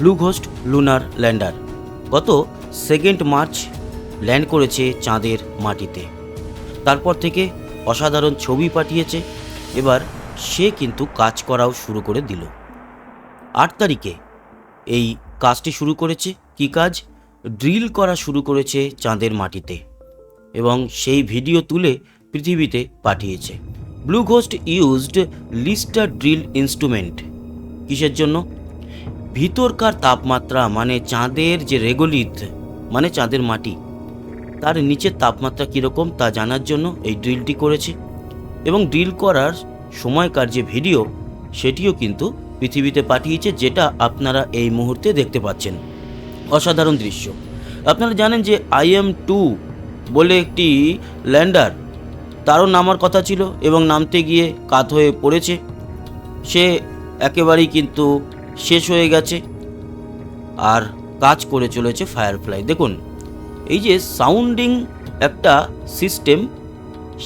Blue ghost lunar lander. গত second March land করেছে চাঁদের মাটিতে। তারপর থেকে অসাধারণ ছবি পাঠিয়েছে। এবার সে কিন্তু কাজ করাও শুরু করে দিল। আট তারিখে এই কাজটি শুরু করেছে। কি কাজ? ড্রিল করা শুরু করেছে চাঁদের মাটিতে এবং সেই ভিডিও তুলে পৃথিবীতে পাঠিয়েছে। Blue ghost used lister drill instrument. কিসের জন্য? ভিতরকার তাপমাত্রা মানে চাঁদের যে রেগোলিথ মানে চাঁদের মাটি, তার নিচের তাপমাত্রা কীরকম তা জানার জন্য এই ড্রিলটি করেছে। এবং ড্রিল করার সময়কার যে ভিডিও, সেটিও কিন্তু পৃথিবীতে পাঠিয়েছে, যেটা আপনারা এই মুহূর্তে দেখতে পাচ্ছেন। অসাধারণ দৃশ্য। আপনারা জানেন যে আইএম টু বলে একটি ল্যান্ডার, তারও নামার কথা ছিল এবং নামতে গিয়ে কাত হয়ে পড়েছে। সে একেবারেই কিন্তু শেষ হয়ে গেছে আর কাজ করে চলেছে ফায়ারফ্লাই দেখুন, এই যে সাউন্ডিং একটা সিস্টেম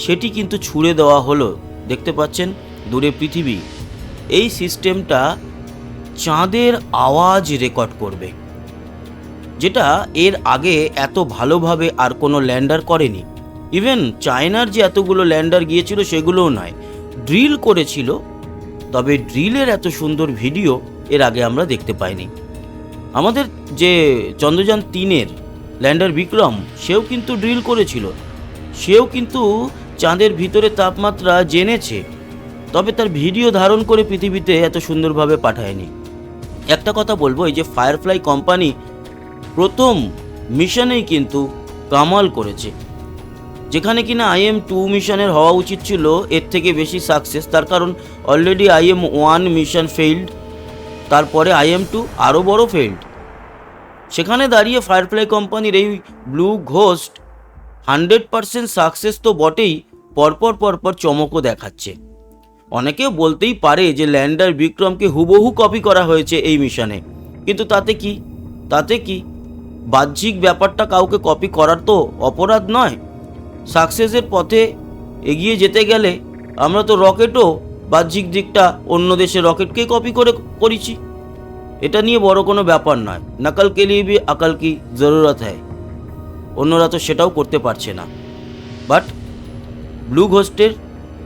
সেটি কিন্তু ছুড়ে দেওয়া হলো। দেখতে পাচ্ছেন, দূরে পৃথিবী। এই সিস্টেমটা চাঁদের আওয়াজ রেকর্ড করবে, যেটা এর আগে এত ভালোভাবে আর কোনো ল্যান্ডার করেনি। ইভেন চায়নার যে এতগুলো ল্যান্ডার গিয়েছিল, সেগুলোও নয়। ড্রিল করেছিল, তবে ড্রিলের এত সুন্দর ভিডিও এর আগে আমরা দেখতে পাইনি। আমাদের যে চন্দ্রযান তিনের ল্যান্ডার বিক্রম, সেও কিন্তু ড্রিল করেছিল। সেও কিন্তু চাঁদের ভিতরে তাপমাত্রা জেনেছে, তবে তার ভিডিও ধারণ করে পৃথিবীতে এত সুন্দরভাবে পাঠায়নি। একটা কথা বলব, এই যে ফায়ারফ্লাই কোম্পানি প্রথম মিশনেই কিন্তু কামাল করেছে। যেখানে কিনা আইএম টু মিশনের হওয়া উচিত ছিল, এর থেকে বেশি সাকসেস তার কারণ already IM one mission failed তারপরে আইএম টু আরও বড় ফেইল্ড সেখানে দাঁড়িয়ে ফায়ারফ্লাই কোম্পানির এই blue ghost hundred percent success তো বটেই, পরপর পরপর চমকও দেখাচ্ছে। অনেকে বলতেই পারে যে ল্যান্ডার বিক্রমকে হুবহু কপি করা হয়েছে এই মিশনে। কিন্তু তাতে কি? তাতে কি? বাহ্যিক ব্যাপারটা কাউকে কপি করার তো অপরাধ নয়। সাকসেসের পথে এগিয়ে যেতে গেলে আমরা তো রকেটও বাহ্যিক দিকটা অন্য দেশের রকেটকেই কপি করে করেছি। এটা নিয়ে বড় কোনো ব্যাপার নয়। নকল কে লিয়ে ভি আকল কি জরুরত হয় অন্যরা তো সেটাও করতে পারছে না। বাট ব্লু ঘোস্টের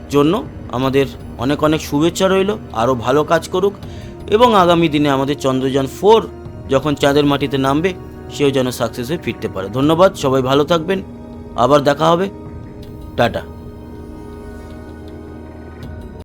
জন্য আমাদের অনেক অনেক শুভেচ্ছা রইল আরও ভালো কাজ করুক, এবং আগামী দিনে আমাদের চন্দ্রযান ফোর যখন চাঁদের মাটিতে নামবে, সেও যেন সাকসেসে ফিরতে পারে। ধন্যবাদ, সবাই ভালো থাকবেন। আবার দেখা হবে। টাটা।